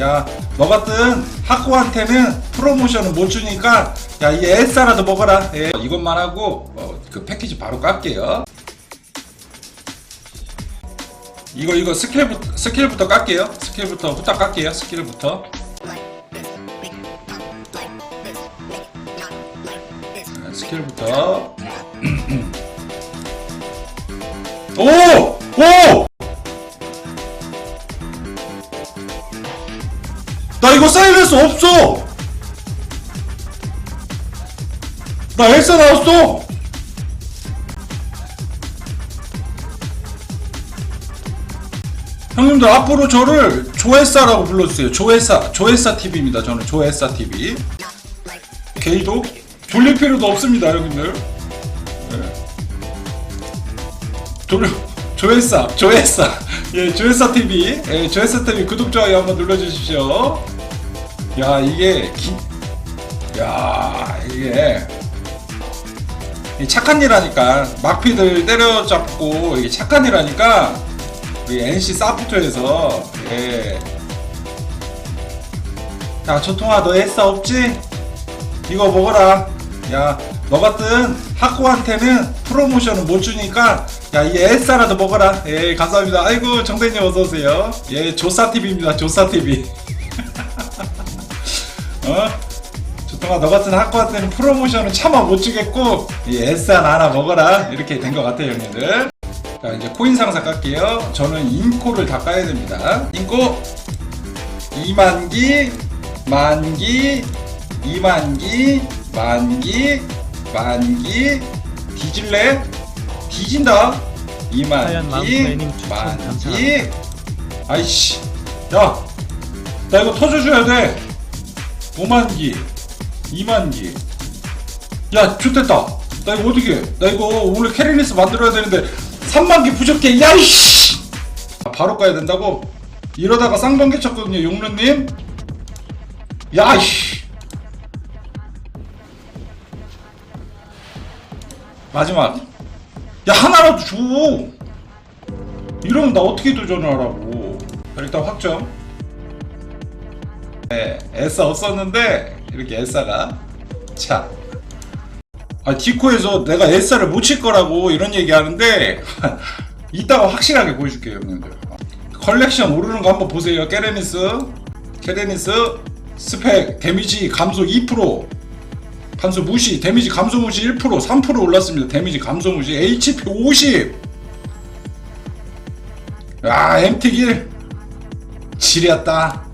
야, 너 같은 학고한테는 프로모션을 못 주니까 야, 이 에싸라도 먹어라. 예, 이것만 하고 어, 그 패키지 바로 깎게요. 이거 이거 스킬부터 스킬부터 깎게요. 스킬부터 후딱 깎게요. 스킬부터. 자, 스킬부터. 오! 오! 이거 사이렌스 없어! 나 엘사 나왔어! 형님들 앞으로 저를 조에사라고 불러주세요. 조에사, 조에사 TV입니다. 저는 조에사 TV. 게이도 돌릴 필요도 없습니다, 형님들. 네. 돌려 조회사, 조회사, 예, 조회사 TV, 예, 조회사 TV 구독 좋아요 한번 눌러주십시오. 야 이게 기, 야 이게 이 착한 일 하니까 막피들 때려잡고 이게 착한 일 하니까 우리 NC 사프트에서 예. 야 조통아 너 애써 없지? 이거 먹어라. 야, 너 같은 학고한테는 프로모션을 못 주니까 야, 이 에싸라도 먹어라. 예, 감사합니다. 아이고, 정대님 어서 오세요. 예, 조사 TV입니다. 조사 TV. 어? 조통아, 너 같은 학고한테는 프로모션은 차마 못 주겠고 이 에싸 하나 먹어라. 이렇게 된 것 같아요, 형님들. 자, 이제 코인 상사 깎게요. 저는 인코를 다 까야 됩니다. 인코 2만기, 만기, 2만기, 만기, 만기, 뒤질래? 뒤진다. 하얀 마음 2만기, 플레이님 추천 만기. 아이씨. 야, 나 이거 터져줘야 돼. 5만기, 2만기. 야, 좋됐다. 나 이거 어떻게? 나 이거 오늘 캐리니스 만들어야 되는데 3만기 부족해. 야, 이씨. 아, 바로 가야 된다고? 이러다가 쌍방개 쳤거든요, 용르님. 야, 이씨. 마지막. 야, 하나라도 줘. 이러면 나 어떻게 도전을 하라고. 자, 일단 확정. 네, 에싸 없었는데, 이렇게 에싸가. 자. 아, 디코에서 내가 에싸를 못 칠 거라고 이런 얘기 하는데, 이따가 확실하게 보여줄게요, 형님들. 컬렉션 오르는 거 한번 보세요. 케레니스. 케레니스. 스펙, 데미지 감소 2%. 감소 무시, 데미지 감소 무시 1%, 3% 올랐습니다. 데미지 감소 무시, HP 50. 아, MT1 지렸다.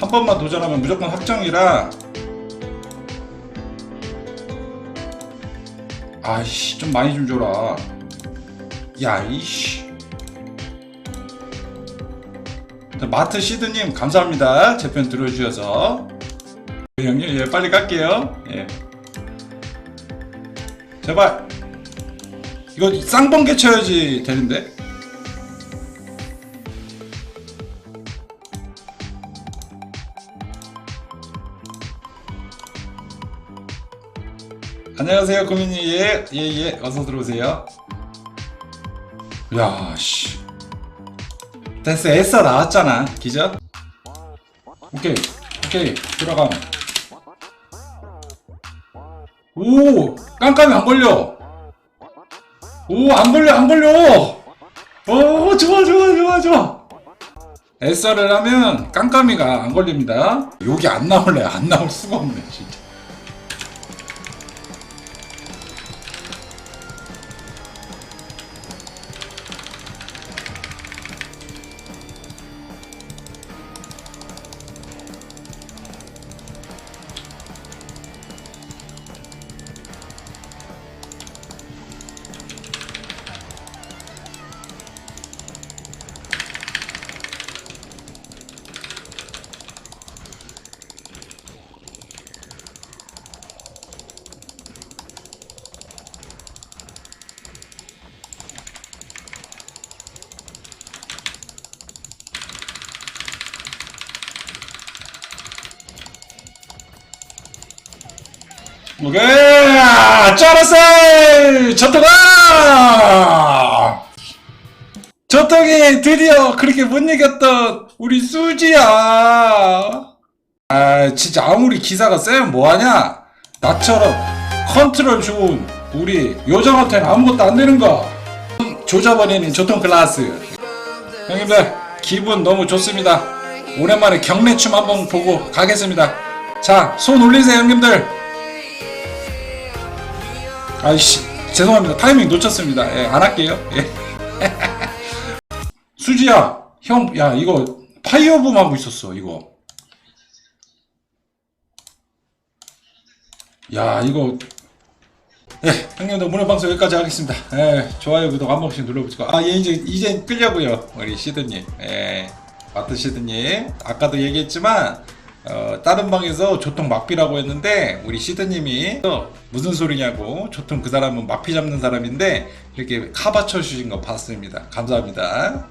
한 번만 도전하면 무조건 확정이라. 아이씨, 좀 많이 좀 줘라. 야, 이씨. 마트 시드님 감사합니다. 제 편 들어주셔서. 네, 형님, 예, 빨리 갈게요. 예. 제발. 이거 쌍번개 쳐야지 되는데. 안녕하세요, 고민이. 예, 예, 예. 어서 들어오세요. 야, 씨. 됐어, 에싸 나왔잖아. 기죠? 오케이, 오케이. 들어감. 오! 깜깜이 안 걸려! 오, 안 걸려, 안 걸려! 오, 좋아, 좋아, 좋아, 좋아! SR을 하면 깜깜이가 안 걸립니다. 여기 안 나올래, 안 나올 수가 없네, 진짜. 오케이! 쩔었어! 저토가! 저 조통이 드디어 그렇게 못 이겼던 우리 수지야. 아, 진짜 아무리 기사가 세면 뭐하냐? 나처럼 컨트롤 좋은 우리 요정한테는 아무것도 안 되는 거. 조져버리는 조통 클라스. 형님들, 기분 너무 좋습니다. 오랜만에 경례춤 한번 보고 가겠습니다. 자, 손 올리세요, 형님들. 아이씨, 죄송합니다. 타이밍 놓쳤습니다. 예, 안 할게요. 예. 수지야, 형, 야, 이거 파이어붐 하고 있었어, 이거. 야, 이거. 예, 형님들 오늘 방송 여기까지 하겠습니다. 예, 좋아요, 구독 한 번씩 눌러주시고. 아, 예, 이제, 이제 끌려고요. 우리 시드님. 예, 마트 시드님. 아까도 얘기했지만, 어, 다른 방에서 조통 막비라고 했는데, 우리 시드님이 무슨 소리냐고, 조통 그 사람은 막비 잡는 사람인데, 이렇게 카바쳐 주신 거 봤습니다. 감사합니다.